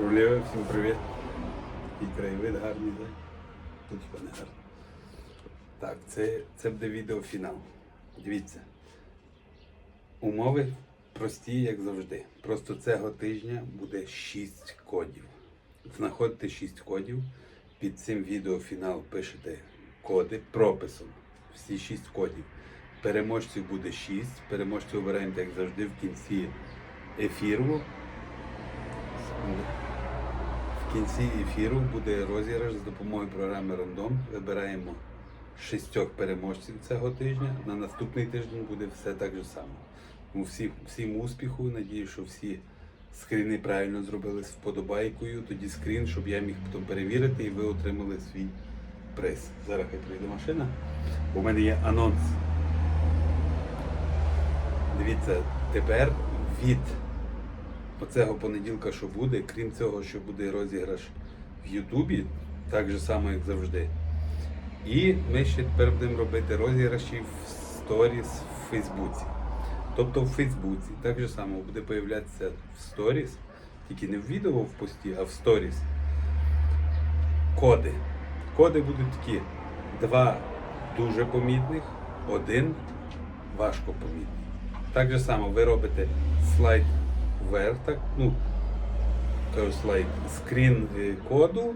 Королева, всім привіт. І краєвид гарний, так? Тут хіба не гарно. Так, це, це буде відеофінал. Дивіться. Умови прості, як завжди. Просто цього тижня буде 6 кодів. Знаходите 6 кодів. Під цим відеофінал пишете коди прописом. Всі 6 кодів. Переможців буде 6. Переможців обираємо, як завжди, в кінці ефіру. Секунду. В кінці ефіру буде розіграш за допомогою програми Рандом. Вибираємо шістьох переможців цього тижня. На наступний тиждень буде все так же само. Тому всі, всім успіху. Надію, що всі скріни правильно зробили з вподобайкою. Тоді скрін, щоб я міг потім перевірити і ви отримали свій приз. Зараз хай прийде машина. У мене є анонс. Дивіться, тепер від оцього понеділка, що буде, крім цього, що буде розіграш в Ютубі, так же само, як завжди. І ми ще тепер будемо робити розіграші в сторіс в Фейсбуці. Тобто в Фейсбуці так же само буде появлятися в сторіс, тільки не в відео в пості, а в сторіс. Коди. Коди будуть такі: два дуже помітних, один важко помітний. Так же само ви робите слайд вверх, так, ну, слайд, скрін коду,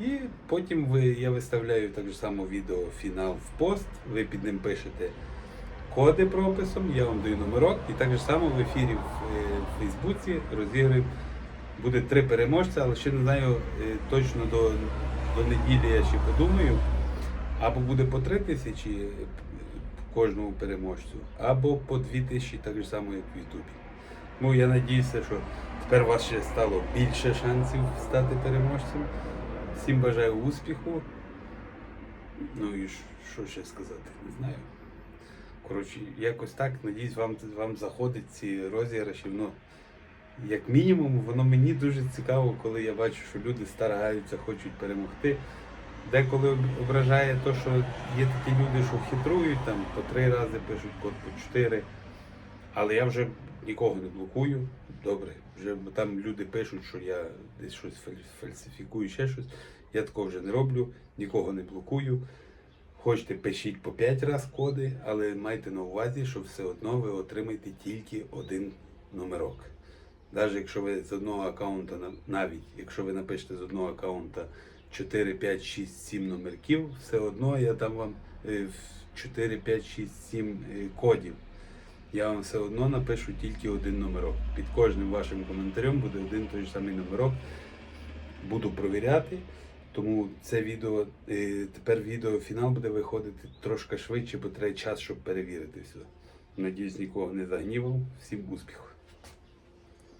і потім ви, я виставляю так само відео фінал в пост, ви під ним пишете коди прописом, я вам даю номерок, і так само в ефірі в, е, Фейсбуці розіграємо. Буде три переможця, але ще не знаю е, точно до, до неділі я ще подумаю. Або буде по три тисячі кожному переможцю, або по дві тисячі, так само, як в Ютубі. Ну, я надіюся, що тепер у вас ще стало більше шансів стати переможцем. Всім бажаю успіху. Ну і що ще сказати, не знаю. Коротше, якось так, надіюсь, вам, вам заходить ці розіграші. Ну, як мінімум, воно мені дуже цікаво, коли я бачу, що люди стараються, хочуть перемогти. Деколи об- ображає те, що є такі люди, що хитрують, там по три рази пишуть по чотири. Але я вже нікого не блокую. Добре, вже там люди пишуть, що я десь щось фаль- фальсифікую, ще щось. Я такого вже не роблю, нікого не блокую. Хочете, пишіть по 5 разів коди, але майте на увазі, що все одно ви отримаєте тільки один номерок. Навіть якщо ви з одного аккаунта, навіть якщо ви напишете з одного аккаунта 4, 5, 6, 7 номерків, все одно я дам вам е, 4, 5, 6, 7 е, кодів. Я вам все одно напишу тільки один номерок. Під кожним вашим коментарем буде один той ж самий номерок. Буду провіряти. Тому це відео, е, тепер відео фінал буде виходити трошки швидше, бо треба час, щоб перевірити все. Надіюсь, нікого не загнівав. Всім успіху!